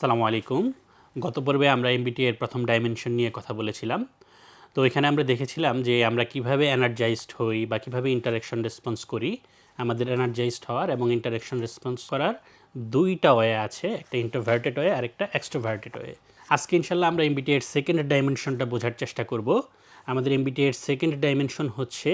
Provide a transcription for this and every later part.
সালামু আলাইকুম। গত পর্বে আমরা এমবিটি এর প্রথম ডাইমেনশন নিয়ে কথা বলেছিলাম। তো এখানে আমরা দেখেছিলাম যে আমরা কীভাবে এনার্জাইজড হই বা কীভাবে ইন্টারাকশন রেসপন্স করি। আমাদের এনার্জাইজড হওয়ার এবং ইন্টারাকশন রেসপন্স করার দুইটা ওয়ে আছে, একটা ইন্ট্রোভার্টেড ওয়ে আর একটা এক্সট্রোভার্টেড ওয়ে আজকে ইনশাল্লাহ আমরা এমবিটি এর সেকেন্ড ডাইমেনশনটা বোঝার চেষ্টা করব। আমাদের এমবিটি এর সেকেন্ড ডাইমেনশন হচ্ছে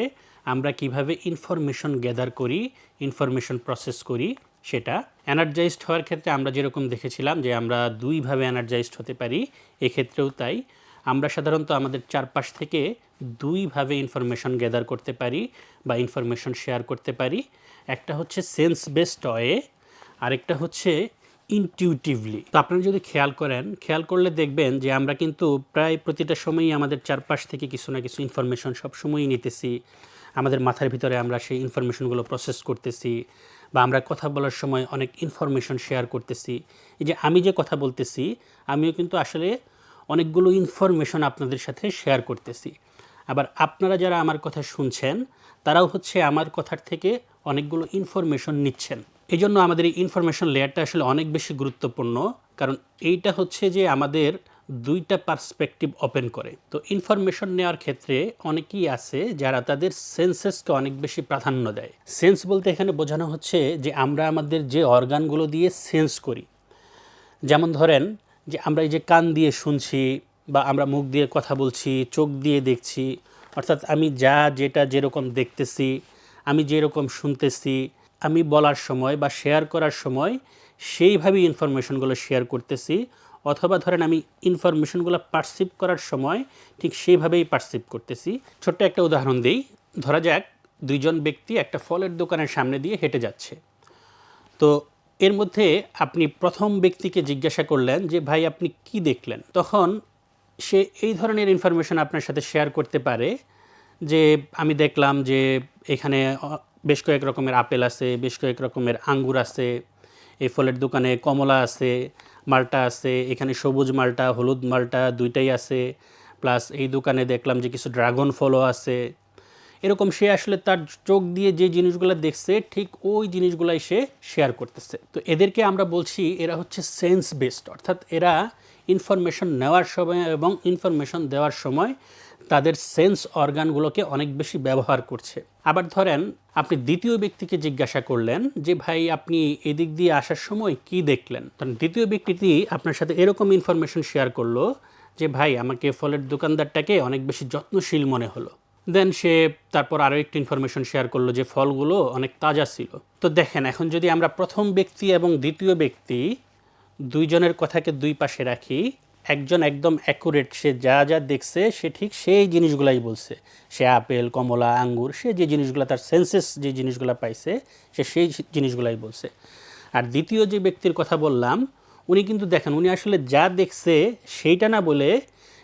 আমরা কীভাবে ইনফরমেশন গ্যাদার করি ইনফরমেশন প্রসেস করি। সেটা। এনার্জাইজড হওয়ার ক্ষেত্রে আমরা যেরকম দেখেছিলাম যে আমরা দুইভাবে এনার্জাইজড হতে পারি, এক্ষেত্রেও তাই। আমরা সাধারণত আমাদের চারপাশ থেকে দুইভাবে ইনফরমেশন গ্যাদার করতে পারি বা ইনফরমেশন শেয়ার করতে পারি। একটা হচ্ছে সেন্স বেসড ওয়ে আরেকটা হচ্ছে ইনটিউটিভলি তো আপনারা যদি খেয়াল করেন, খেয়াল করলে দেখবেন যে আমরা কিন্তু প্রায় প্রতিটা সময়ই আমাদের চারপাশ থেকে কিছু না কিছু ইনফরমেশন সবসময়ই নিতেছি। আমাদের মাথার ভিতরে আমরা সেই ইনফরমেশনগুলো প্রসেস করতেছি। বা আমরা কথা বলার সময় অনেক ইনফরমেশন শেয়ার করতেছি। এই যে আমি যে কথা বলতেছি, আমিও কিন্তু আসলে অনেকগুলো ইনফরমেশন আপনাদের সাথে শেয়ার করতেছি। আবার আপনারা যারা আমার কথা শুনছেন, তারাও হচ্ছে আমার কথার থেকে অনেকগুলো ইনফরমেশন নিচ্ছেন। এই জন্য আমাদের এই ইনফরমেশন লেয়ারটা আসলে অনেক বেশি গুরুত্বপূর্ণ, কারণ এইটা হচ্ছে যে আমাদের দুইটা পার্সপেক্টিভ ওপেন করে। তো ইনফরমেশন নেওয়ার ক্ষেত্রে অনেকেই আছে যারা তাদের সেন্সেসকে অনেক বেশি প্রাধান্য দেয়। সেন্স বলতে এখানে বোঝানো হচ্ছে যে আমরা আমাদের যে অর্গানগুলো দিয়ে সেন্স করি। যেমন ধরেন যে আমরা এই যে কান দিয়ে শুনছি বা আমরা মুখ দিয়ে কথা বলছি, চোখ দিয়ে দেখছি, অর্থাৎ আমি যা, যেটা যেরকম দেখতেছি, আমি যেরকম শুনতেছি, আমি বলার সময় বা শেয়ার করার সময় সেইভাবেই ইনফরমেশনগুলো শেয়ার করতেছি। অথবা ধরেন আমি ইনফরমেশনগুলো পারসিভ করার সময় ঠিক সেইভাবেই পারসিভ করতেছি। ছোট্ট একটা উদাহরণ দিই। ধরা যাক, দুইজন ব্যক্তি একটা ফলের দোকানের সামনে দিয়ে হেঁটে যাচ্ছে। তো এর মধ্যে আপনি প্রথম ব্যক্তিকে জিজ্ঞাসা করলেন যে, ভাই, আপনি কি দেখলেন? তখন সে এই ধরনের ইনফরমেশন আপনার সাথে শেয়ার করতে পারে যে, আমি দেখলাম যে, এখানে বেশ কয়েক রকমের আপেল আছে, বেশ কয়েক রকমের আঙ্গুর আছে, এই ফলের দোকানে কমলা আছে মালটা আছে, এখানে সবুজ মালটা, হলুদ মালটা দুইটাই আছে, প্লাস এই দোকানে দেখলাম যে কিছু ড্রাগন ফলও আছে। এরকম সে আসলে তার চোখ দিয়ে যে জিনিসগুলো দেখছে, ঠিক ওই জিনিসগুলাই সে শেয়ার করতেছে। তো এদেরকে আমরা বলছি এরা হচ্ছে সেন্স বেসড অর্থাৎ এরা ইনফরমেশন নেওয়ার সময় এবং ইনফরমেশন দেওয়ার সময় তাদের সেন্স অর্গানগুলোকে অনেক বেশি ব্যবহার করছে। আবার ধরেন, আপনি দ্বিতীয় ব্যক্তিকে জিজ্ঞাসা করলেন যে, ভাই, আপনি এদিক দিয়ে আসার সময় কি দেখলেন? তখন দ্বিতীয় ব্যক্তিটি আপনার সাথে এরকম ইনফরমেশন শেয়ার করল যে, ভাই, আমাকে ফলের দোকানদারটাকে অনেক বেশি যত্নশীল মনে হলো। দেন সে তারপর আরও একটি ইনফরমেশন শেয়ার করল যে, ফলগুলো অনেক তাজা ছিল। তো দেখেন, এখন যদি আমরা প্রথম ব্যক্তি এবং দ্বিতীয় ব্যক্তি দুইজনের কথাকে দুই পাশে রাখি একজন একদম অ্যাকুরেট সে যা যা দেখছে, সে ঠিক সেই জিনিসগুলাই বলছে। সে আপেল, কমলা, আঙ্গুর, সে যে জিনিসগুলো, তার সেন্সেস যে জিনিসগুলো পাইছে, সে সেই জিনিসগুলাই বলছে। আর দ্বিতীয় যে ব্যক্তির কথা বললাম, উনি কিন্তু দেখেন, উনি আসলে যা দেখছে, সেইটা না বলে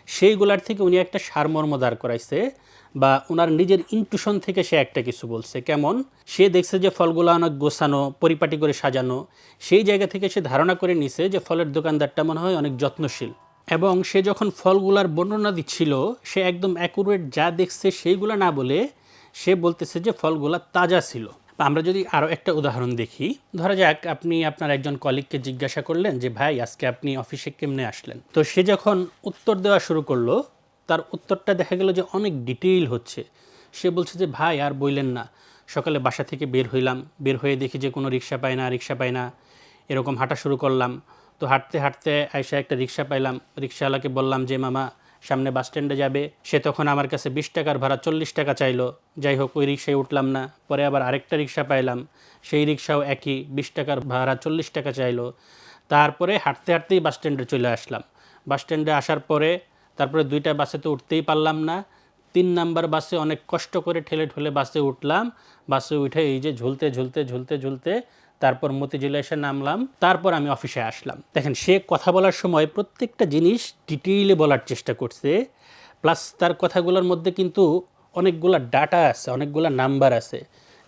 সেইগুলার থেকে উনি একটা সারমর্ম দাঁড় করাইছে বা ওনার নিজের ইনটুশন থেকে সে একটা কিছু বলছে। কেমন? সে দেখছে যে ফলগুলো অনেক গোছানো, পরিপাটি করে সাজানো, সেই জায়গা থেকে সে ধারণা করে নিছে যে ফলের দোকানদারটা মনে হয় অনেক যত্নশীল। এবং সে যখন ফলগুলার বর্ণনা দিচ্ছিল, সে একদম অ্যাকুরেট যা দেখছে সেইগুলো না বলে সে বলতেছে যে ফলগুলা তাজা ছিল। আমরা যদি আরও একটা উদাহরণ দেখি, ধরা যাক আপনি আপনার একজন কলিগকে জিজ্ঞাসা করলেন যে, ভাই, আজকে আপনি অফিসে কেমনে আসলেন? তো সে যখন উত্তর দেওয়া শুরু করল, তার উত্তরটা দেখা গেল যে অনেক ডিটেইল হচ্ছে। সে বলছে যে, ভাই, আর বইলেন না। সকালে বাসা থেকে বের হইলাম। বের হয়ে দেখি যে কোনো রিক্সা পায় না, রিক্সা পায় না। এরকম হাঁটা শুরু করলাম। তো হাঁটতে হাঁটতে আইসা একটা রিক্সা পাইলাম। রিক্সাওয়ালাকে বললাম যে, মামা, সামনে বাস স্ট্যান্ডে যাবে। সে তখন আমার কাছে বিশ টাকার ভাড়া চল্লিশ টাকা চাইলো। যাই হোক, ওই রিক্সায় উঠলাম না। পরে আবার আরেকটা রিক্সা পাইলাম। সেই রিক্সাও একই, বিশ টাকার ভাড়া চল্লিশ টাকা চাইলো। তারপরে হাঁটতে হাঁটতেই বাস স্ট্যান্ডে চলে আসলাম। বাস স্ট্যান্ডে আসার পরে তারপরে দুইটা বাসে তো উঠতেই পারলাম না। তিন নাম্বার বাসে অনেক কষ্ট করে ঠেলে ঠেলে বাসে উঠলাম। বাসে উঠে এই যে ঝুলতে ঝুলতে ঝুলতে ঝুলতে তারপর মতিঝিলে এসে নামলাম, তারপর আমি অফিসে আসলাম। দেখেন, সে কথা বলার সময় প্রত্যেকটা জিনিস ডিটেইলে বলার চেষ্টা করছে, প্লাস তার কথাগুলোর মধ্যে কিন্তু অনেকগুলো ডাটা আছে, অনেকগুলো নাম্বার আছে।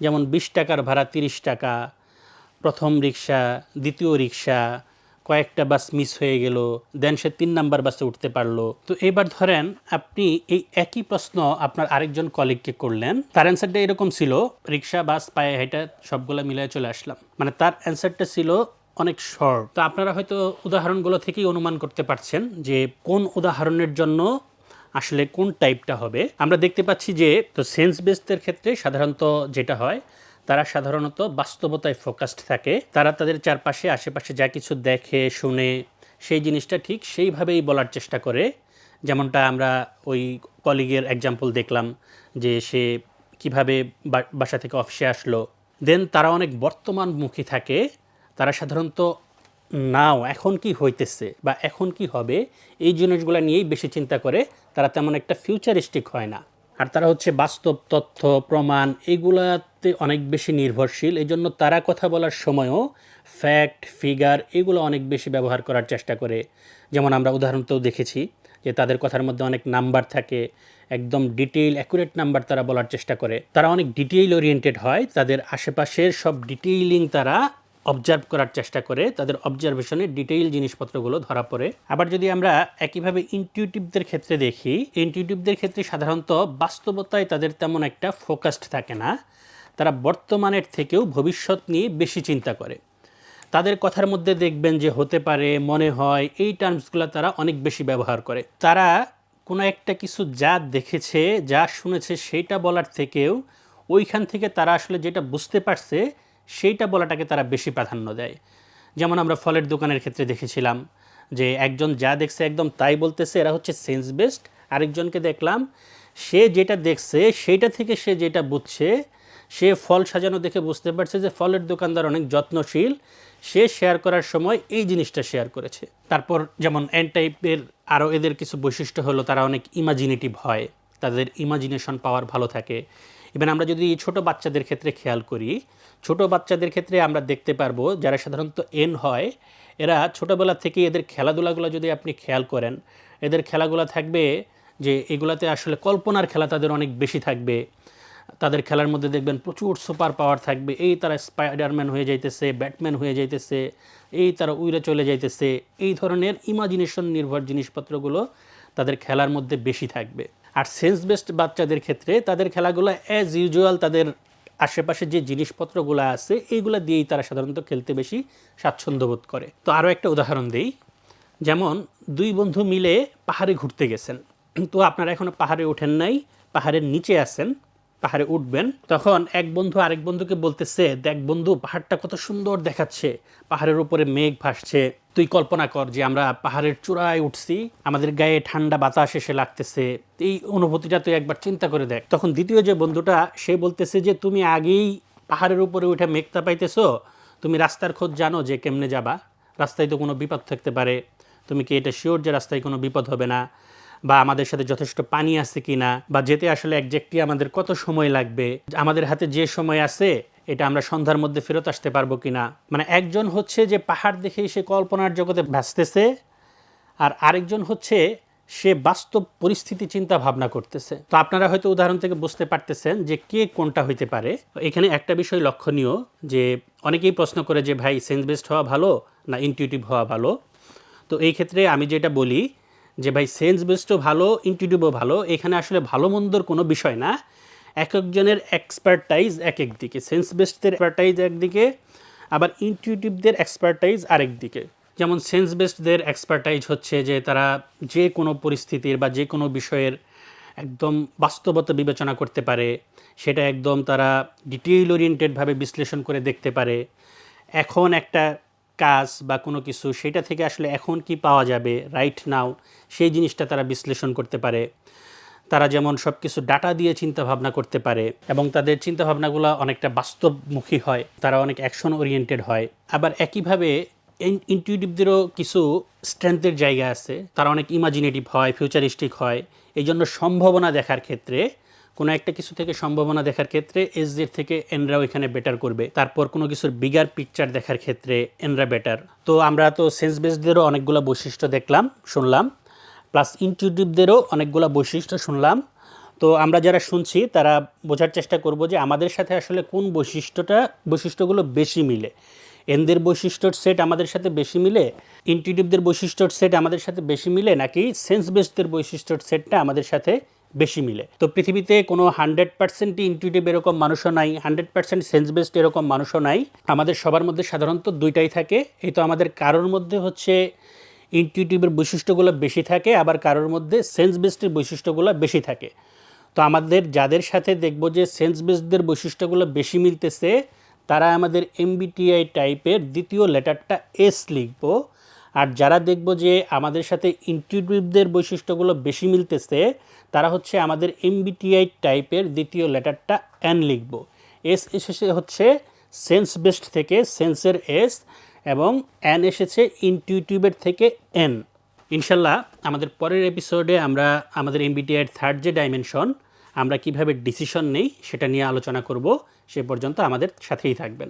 যেমন বিশ টাকার ভাড়া তিরিশ টাকা, প্রথম রিক্সা, দ্বিতীয় রিক্সা কয়েকটা বাস মিস হয়ে গেল দেন সে তিন নাম্বার বাসে উঠতে পারল। তো এবার ধরেন আপনি এই একই প্রশ্ন আপনার আরেকজন কলিগকে করলেন, তার অ্যান্সারটা এরকম ছিল, রিক্সা বাস পায়ে হেঁটে সবগুলো মিলিয়ে চলে আসলাম। মানে তার অ্যান্সারটা ছিল অনেক শর্ট তো আপনারা হয়তো উদাহরণগুলো থেকেই অনুমান করতে পারছেন যে কোন উদাহরণের জন্য আসলে কোন টাইপটা হবে। আমরা দেখতে পাচ্ছি যে, তো সেন্স বেসদের ক্ষেত্রে সাধারণত যেটা হয় তারা সাধারণত বাস্তবতায় ফোকাসড থাকে। তারা তাদের চারপাশে, আশেপাশে যা কিছু দেখে, শুনে, সেই জিনিসটা ঠিক সেইভাবেই বলার চেষ্টা করে। যেমনটা আমরা ওই কলিগের এক্সাম্পল দেখলাম যে সে কীভাবে বাসা থেকে অফিসে আসলো। দেন তারা অনেক বর্তমান বর্তমানমুখী থাকে। তারা সাধারণত, নাও, এখন কি হইতেছে বা এখন কি হবে? এই জিনিসগুলো নিয়েই বেশি চিন্তা করে। তারা তেমন একটা ফিউচারিস্টিক হয় না। আর তারা হচ্ছে বাস্তব তথ্য, প্রমাণ এগুলাতে অনেক বেশি নির্ভরশীল। এই জন্য তারা কথা বলার সময়ও ফ্যাক্ট ফিগার এগুলো অনেক বেশি ব্যবহার করার চেষ্টা করে। যেমন আমরা উদাহরণতেও দেখেছি যে তাদের কথার মধ্যে অনেক নাম্বার থাকে, একদম ডিটেইল অ্যাকুরেট নাম্বার তারা বলার চেষ্টা করে। তারা অনেক ডিটেইল ওরিয়েন্টেড হয়, তাদের আশেপাশের সব ডিটেইলিং তারা অবজার্ভ করার চেষ্টা করে, তাদের অবজারভেশনে ডিটেইল জিনিসপত্রগুলো ধরা পড়ে। আবার যদি আমরা একইভাবে ইনটিউটিভদের ক্ষেত্রে দেখি ইনটিউটিভদের ক্ষেত্রে সাধারণত বাস্তবতায় তাদের তেমন একটা ফোকাসড থাকে না। তারা বর্তমানের থেকেও ভবিষ্যৎ নিয়ে বেশি চিন্তা করে। তাদের কথার মধ্যে দেখবেন যে হতে পারে, মনে হয় এই টার্মসগুলো তারা অনেক বেশি ব্যবহার করে। তারা কোনো একটা কিছু যা দেখেছে, যা শুনেছে সেইটা বলার থেকেও ওইখান থেকে তারা আসলে যেটা বুঝতে পারছে, সেইটা বলাটাকে তারা বেশি প্রাধান্য দেয়। যেমন আমরা ফলের দোকানের ক্ষেত্রে দেখেছিলাম যে একজন যা দেখছে একদম তাই বলতেছে, এরা হচ্ছে সেন্স বেসড। আরেকজনকে দেখলাম, সে যেটা দেখছে, সেইটা থেকে সে যেটা বুঝছে সে ফল সাজানো দেখে বুঝতে পারছে যে ফলের দোকানদার অনেক যত্নশীল। সে শেয়ার করার সময় এই জিনিসটা শেয়ার করেছে। তারপর যেমন এন টাইপের আরও এদের কিছু বৈশিষ্ট্য হলো তারা অনেক ইমাজিনেটিভ হয়। তাদের ইমাজিনেশন পাওয়ার ভালো থাকে। ইভেন আমরা যদি ছোট বাচ্চাদের ক্ষেত্রে খেয়াল করি, ছোট বাচ্চাদের ক্ষেত্রে আমরা দেখতে পারব যারা সাধারণত এন হয়, এরা ছোটোবেলা থেকে এদের খেলাধুলাগুলো যদি আপনি খেয়াল করেন, এদের খেলাগুলো থাকবে যে এগুলাতে আসলে কল্পনার খেলা তাদের অনেক বেশি থাকবে। তাদের খেলার মধ্যে দেখবেন প্রচুর সুপার পাওয়ার থাকবে। এই তারা স্পাইডারম্যান হয়ে যাইতেছে, ব্যাটম্যান হয়ে যাইতেছে, এই তারা উইরে চলে যাইতেছে। এই ধরনের ইমাজিনেশন নির্ভর জিনিসপত্রগুলো তাদের খেলার মধ্যে বেশি থাকবে। আর সেন্স বেসড বাচ্চাদের ক্ষেত্রে তাদের খেলাগুলো অ্যাজ ইউজুয়াল তাদের আশেপাশে যে জিনিসপত্রগুলো আছে, এইগুলো দিয়েই তারা সাধারণত খেলতে বেশি স্বাচ্ছন্দ্য বোধ করে। তো আরও একটা উদাহরণ দিই। যেমন দুই বন্ধু মিলে পাহাড়ে ঘুরতে গেছেন। তো আপনারা এখনও পাহাড়ে ওঠেন নাই, পাহাড়ের নিচে আছেন। পাহাড়ে উঠবেন, তখন এক বন্ধু আরেক বন্ধুকে বলতেছে, দেখ বন্ধু, পাহাড়টা কত সুন্দর দেখাচ্ছে, পাহাড়ের উপরে মেঘ ভাসছে। তুই কল্পনা কর যে আমরা পাহাড়ের চূড়ায় উঠছি, আমাদের গায়ে ঠান্ডা বাতাস এসে লাগতেছে। এই অনুভূতিটা তুই একবার চিন্তা করে দেখ। তখন দ্বিতীয় যে বন্ধুটা, সে বলতেছে যে, তুমি আগেই পাহাড়ের উপরে উঠে মেঘটা পাইতেছো। তুমি রাস্তার খোঁজ জানো যে কেমনে যাবা। রাস্তায় তো কোনো বিপদ থাকতে পারে। তুমি কি এটা শিওর যে রাস্তায় কোনো বিপদ হবে না? বা আমাদের সাথে যথেষ্ট পানি আছে কিনা, বা যেতে আসলে একজ্যাক্টলি আমাদের কত সময় লাগবে, আমাদের হাতে যে সময় আছে, এটা আমরা সন্ধ্যার মধ্যে ফেরত আসতে পারব কিনা। মানে একজন হচ্ছে যে পাহাড় দেখে সে কল্পনার জগতে ভাসতেছে, আর আরেকজন হচ্ছে সে বাস্তব পরিস্থিতি চিন্তা ভাবনা করতেছে। তো আপনারা হয়তো উদাহরণ থেকে বুঝতে পারতেছেন যে কে কোনটা হইতে পারে। এখানে একটা বিষয় লক্ষণীয় যে অনেকেই প্রশ্ন করে যে, ভাই, সেন্স বেসড হওয়া ভালো না ইনটিউটিভ হওয়া ভালো? তো এই ক্ষেত্রে আমি যেটা বলি যে ভাই সেন্স বেসডও ভালো ইনটিউটিভও ভালো, এখানে আসলে ভালো মন্দর কোনো বিষয় না। এক একজনের এক্সপার্টাইজ এক এক দিকে সেন্স বেসডদের এক্সপার্টাইজ একদিকে আবার ইনটিউটিভদের এক্সপার্টাইজ আরেক দিকে। যেমন সেন্স বেসডদের এক্সপার্টাইজ হচ্ছে যে তারা যে কোনো পরিস্থিতির বা যে কোনো বিষয়ের একদম বাস্তবতা বিবেচনা করতে পারে, সেটা একদম তারা ডিটেইল ওরিয়েন্টেডভাবে বিশ্লেষণ করে দেখতে পারে। এখন একটা কাজ বা কোনো কিছু, সেটা থেকে আসলে এখন কি পাওয়া যাবে রাইট নাও সেই জিনিসটা তারা বিশ্লেষণ করতে পারে। তারা যেমন সব কিছু ডাটা দিয়ে চিন্তা ভাবনা করতে পারে এবং তাদের চিন্তা ভাবনাগুলো অনেকটা বাস্তবমুখী হয়, তারা অনেক অ্যাকশন ওরিয়েন্টেড হয়। আবার একইভাবে ইনটিউটিভদেরও কিছু স্ট্রেংথের জায়গা আছে। তারা অনেক ইমাজিনেটিভ হয় ফিউচারিস্টিক হয়। এই জন্য সম্ভাবনা দেখার ক্ষেত্রে কোনো একটা কিছু থেকে সম্ভাবনা দেখার ক্ষেত্রে এসজের থেকে এনরাও এখানে বেটার করবে। তারপর কোনো কিছুর বিগার পিকচার দেখার ক্ষেত্রে এনরা বেটার তো আমরা তো সেন্স বেসদেরও অনেকগুলো বৈশিষ্ট্য দেখলাম, শুনলাম। প্লাস ইনটিউটিভদেরও অনেকগুলো বৈশিষ্ট্য শুনলাম। তো আমরা যারা শুনছি, তারা বোঝার চেষ্টা করব যে আমাদের সাথে আসলে কোন বৈশিষ্ট্যটা, বৈশিষ্ট্যগুলো বেশি মিলে। এনদের বৈশিষ্ট্যর সেট আমাদের সাথে বেশি মিলে? ইনটিউটিভদের বৈশিষ্ট্যর সেট আমাদের সাথে বেশি মিলে? নাকি সেন্স বেসদের বৈশিষ্ট্যর সেটটা আমাদের সাথে বেশি মিলে। তো পৃথিবীতে কোনো হান্ড্রেড পার্সেন্ট ইনটিউটিভ এরকম মানুষও নাই, হান্ড্রেড পার্সেন্ট সেন্স বেসড এরকম মানুষও নাই। আমাদের সবার মধ্যে সাধারণত দুইটাই থাকে। এই তো আমাদের কারোর মধ্যে হচ্ছে ইনটিউটিভের বৈশিষ্ট্যগুলো বেশি থাকে, আবার কারোর মধ্যে সেন্স বেসডের বৈশিষ্ট্যগুলো বেশি থাকে। তো আমাদের যাদের সাথে দেখব যে সেন্স বেসডের বৈশিষ্ট্যগুলো বেশি মিলতেছে, তারা আমাদের এমবিটিআই টাইপের দ্বিতীয় লেটারটা এস লিখব। আর যারা দেখব যে আমাদের সাথে ইনটিউটিভদের বৈশিষ্ট্যগুলো বেশি মিলতেছে, তারা হচ্ছে আমাদের এমবিটিআই টাইপের দ্বিতীয় লেটারটা এন লিখব। এস এসেছে হচ্ছে সেন্স বেসড থেকে সেন্সের এস এবং এন এসেছে ইনটিউটিভের থেকে এন ইনশাল্লাহ আমাদের পরের এপিসোডে আমরা আমাদের এমবিটিআইয়ের থার্ড যে ডাইমেনশন আমরা কীভাবে ডিসিশন নেই সেটা নিয়ে আলোচনা করব, সে পর্যন্ত আমাদের সাথেই থাকবেন।